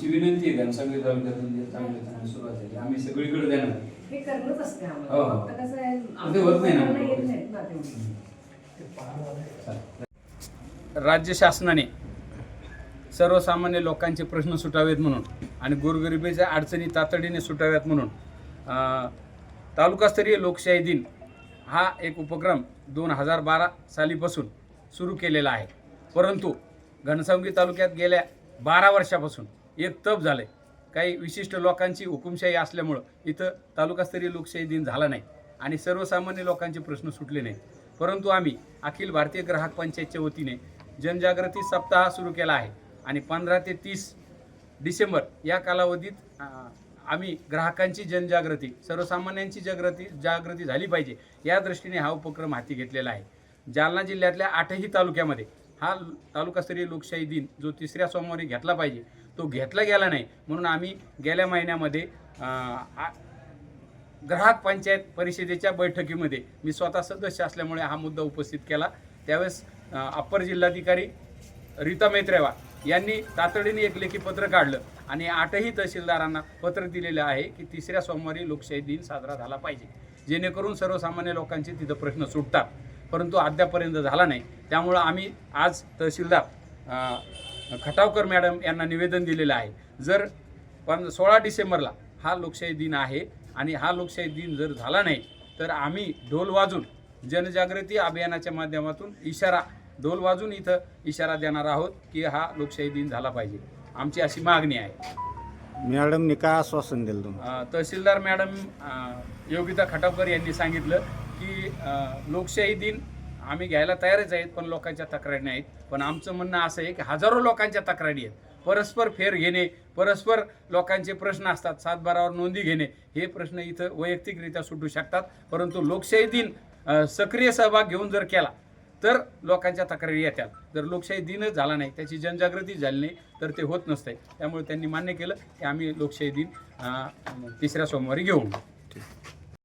आमची विनंती आहे घनसावंगी तालुक्यातून जे चांगली चांगली सुरुवात झाली. आम्ही सगळीकडे देणार. हे करणंच असते हो, आम्हाला. हो. फक्त कसं आहे पण ते होत नाही ना. आम्हाला येत नाहीत ना तेवढी. राज्य शासनाने सर्वसामान्य लोकांचे प्रश्न सुटावेत म्हणून आणि गोरगरिबीच्या अडचणी तातडीने सुटाव्यात म्हणून अ, तालुकास्तरीय लोकशाही दिन हा एक उपक्रम दोन हजार बारा सालीपासून सुरू केलेला आहे. परंतु घनसावंगी तालुक्यात गेल्या बारा वर्षापासून एक तप झालं आहे काही विशिष्ट लोकांची हुकुमशाही असल्यामुळं इथं तालुकास्तरीय लोकशाही दिन झाला नाही आणि सर्वसामान्य लोकांचे प्रश्न सुटले नाहीत. परंतु आम्ही अखिल भारतीय ग्राहक पंचायतच्या वतीने जनजागृती सप्ताह सुरू केला आहे आणि पंधरा ते तीस डिसेंबर या कालावधीत आम्ही ग्राहकांची जनजागृती सर्वसामान्यांची जागृती जागृती झाली पाहिजे या दृष्टीने हा उपक्रम हाती घेतलेला आहे. जालना जिल्ह्यातल्या आठही तालुक्यामध्ये हा तालुकास्तरीय लोकशाही दिन जो तिसऱ्या सोमवारी घेतला पाहिजे तो घेतला गेला नाही. म्हणून आम्ही गेल्या महिन्यामध्ये आ- ग्राहक पंचायत परिषदेच्या बैठकीमध्ये मी स्वतः सदस्य असल्यामुळे हा मुद्दा उपस्थित केला. त्यावेळेस अप्पर जिल्हाधिकारी रीता मेत्रेवा यांनी तातडीने एक लेखी पत्र काढलं आणि आठही तहसीलदारांना पत्र दिलेलं आहे की तिसऱ्या सोमवारी लोकशाही दिन साजरा झाला पाहिजे. जेणेकरून सर्वसामान्य लोकांचे तिथं प्रश्न सुटतात. परंतु अद्यापर्यंत झाला नाही. त्यामुळं आम्ही आज तहसीलदार खटावकर मॅडम यांना निवेदन दिलेलं आहे. जर पण सोळा डिसेंबरला हा लोकशाही दिन आहे आणि हा लोकशाही दिन जर झाला नाही तर आम्ही ढोल वाजून जनजागृती अभियानाच्या माध्यमातून इशारा ढोल वाजून इथं इशारा देणार आहोत की हा लोकशाही दिन झाला पाहिजे. आमची अशी मागणी आहे. मॅडमने काय आश्वासन दिलं तुम्हाला? अ, तहसीलदार मॅडम योगिता खटावकर यांनी सांगितलं की लोकशाही दिन आम्ही घ्यायला तयारच आहेत पण लोकांच्या तक्रारी नाहीत पण आमचं म्हणणं असं आहे की हजारो लोकांच्या तक्रारी आहेत. परस्पर फेर घेणे परस्पर लोकांचे प्रश्न असतात सातबारावर नोंदी घेणे हे प्रश्न इथं वैयक्तिकरित्या सुटू शकतात. परंतु लोकशाही दिन सक्रिय सहभाग घेऊन जर केला तर लोकांच्या तक्रारी येतात जर लोकशाही दिनच झाला नाही त्याची जनजागृती झाली नाही तर ते होत नसते त्यामुळे त्यांनी मान्य केलं की आम्ही लोकशाही दिन तिसऱ्या सोमवारी घेऊ.